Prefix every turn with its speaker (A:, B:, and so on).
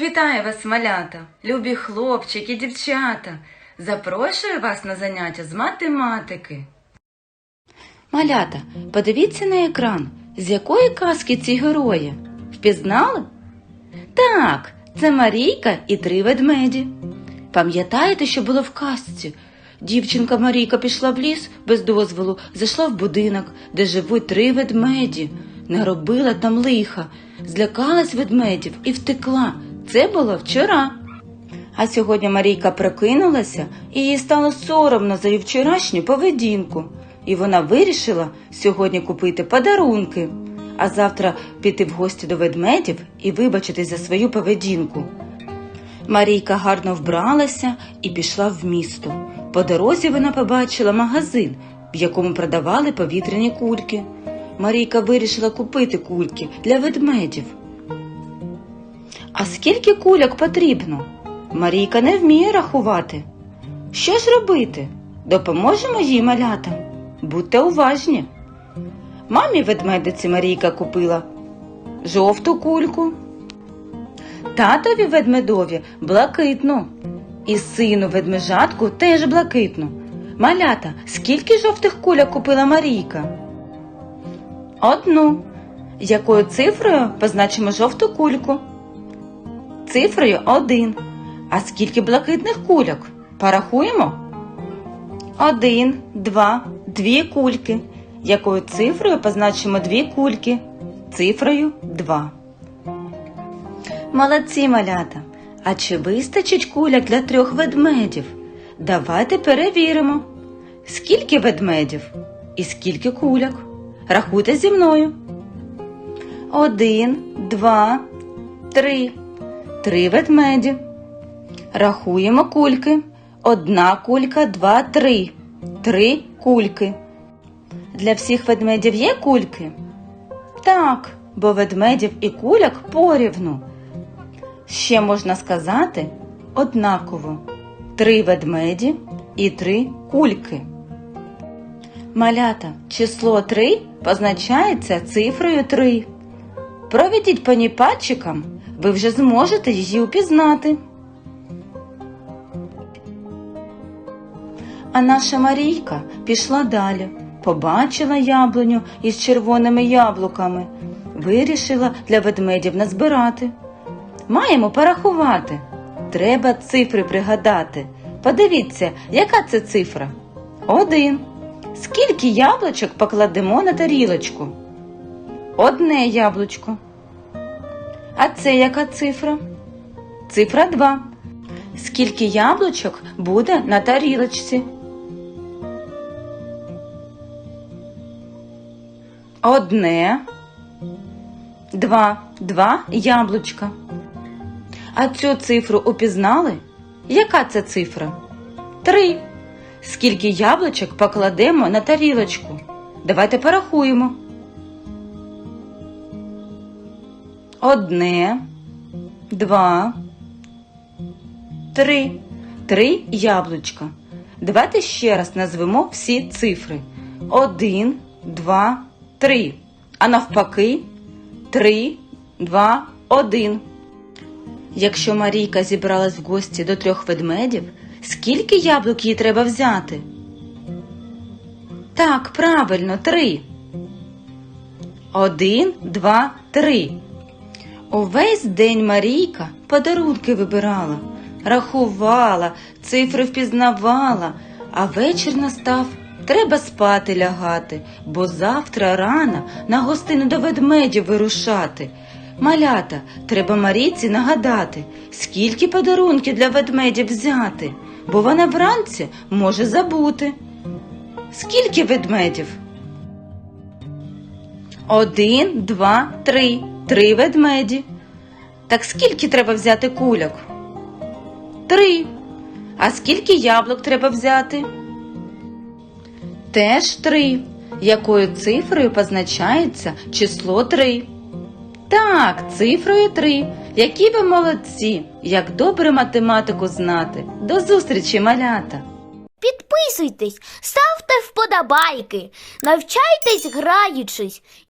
A: Вітаю вас, малята, любі хлопчики, дівчата. Запрошую вас на заняття з математики. Малята, подивіться на екран, з якої казки ці герої? Впізнали? Так, це Марійка і три ведмеді. Пам'ятаєте, що було в казці? Дівчинка Марійка пішла в ліс без дозволу, зайшла в будинок, де живуть три ведмеді. Не робила там лиха, злякалась ведмедів і втекла. Це було вчора. А сьогодні Марійка прокинулася і їй стало соромно за її вчорашню поведінку. І вона вирішила сьогодні купити подарунки, а завтра піти в гості до ведмедів і вибачитись за свою поведінку. Марійка гарно вбралася і пішла в місто. По дорозі вона побачила магазин, в якому продавали повітряні кульки. Марійка вирішила купити кульки для ведмедів. А скільки кульок потрібно? Марійка не вміє рахувати. Що ж робити? Допоможемо їй малятам. Будьте уважні. Мамі ведмедиці Марійка купила жовту кульку, татові ведмедові блакитну, і сину ведмежатку теж блакитну. Малята, скільки жовтих кульок купила Марійка? Одну. Якою цифрою позначимо жовту кульку? Цифрою один. А скільки блакитних кульок? Порахуємо? Один, два, дві кульки. Якою цифрою позначимо дві кульки? Цифрою два. Молодці малята. А чи вистачить куляк для трьох ведмедів? Давайте перевіримо. Скільки ведмедів і скільки куляк? Рахуйте зі мною. Один, два, три. Три ведмеді. Рахуємо кульки. Одна кулька, два, три. Три кульки. Для всіх ведмедів є кульки? Так, бо ведмедів і куляк порівну. Ще можна сказати однаково. Три ведмеді і три кульки. Малята, число 3 позначається цифрою 3. Проведіть по ній ви вже зможете її упізнати. А наша Марійка пішла далі, побачила яблуню із червоними яблуками, вирішила для ведмедів назбирати. Маємо порахувати. Треба цифри пригадати. Подивіться, яка це цифра? Один. Скільки яблучок покладемо на тарілочку? Одне яблучко. А це яка цифра? Цифра 2. Скільки яблучок буде на тарілочці? Одне. Два. Два яблучка. А цю цифру упізнали? Яка це цифра? Три. Скільки яблучок покладемо на тарілочку? Давайте порахуємо. Одне, два, три. Три яблучка. Давайте ще раз назвемо всі цифри. Один, два, три. А навпаки, три, два, один. Якщо Марійка зібралась в гості до трьох ведмедів, скільки яблук їй треба взяти? Так, правильно, три. Один, два, три. Увесь день Марійка подарунки вибирала, рахувала, цифри впізнавала, а вечір настав. Треба спати лягати, бо завтра рано на гостину до ведмедів вирушати. Малята, треба Марійці нагадати, скільки подарунків для ведмедів взяти, бо вона вранці може забути. Скільки ведмедів? Один, два, три. Три ведмеді. Так скільки треба взяти кульок? Три. А скільки яблук треба взяти? Теж три. Якою цифрою позначається число три? Так, цифрою три. Які ви молодці! Як добре математику знати. До зустрічі, малята!
B: Підписуйтесь, ставте вподобайки, навчайтесь граючись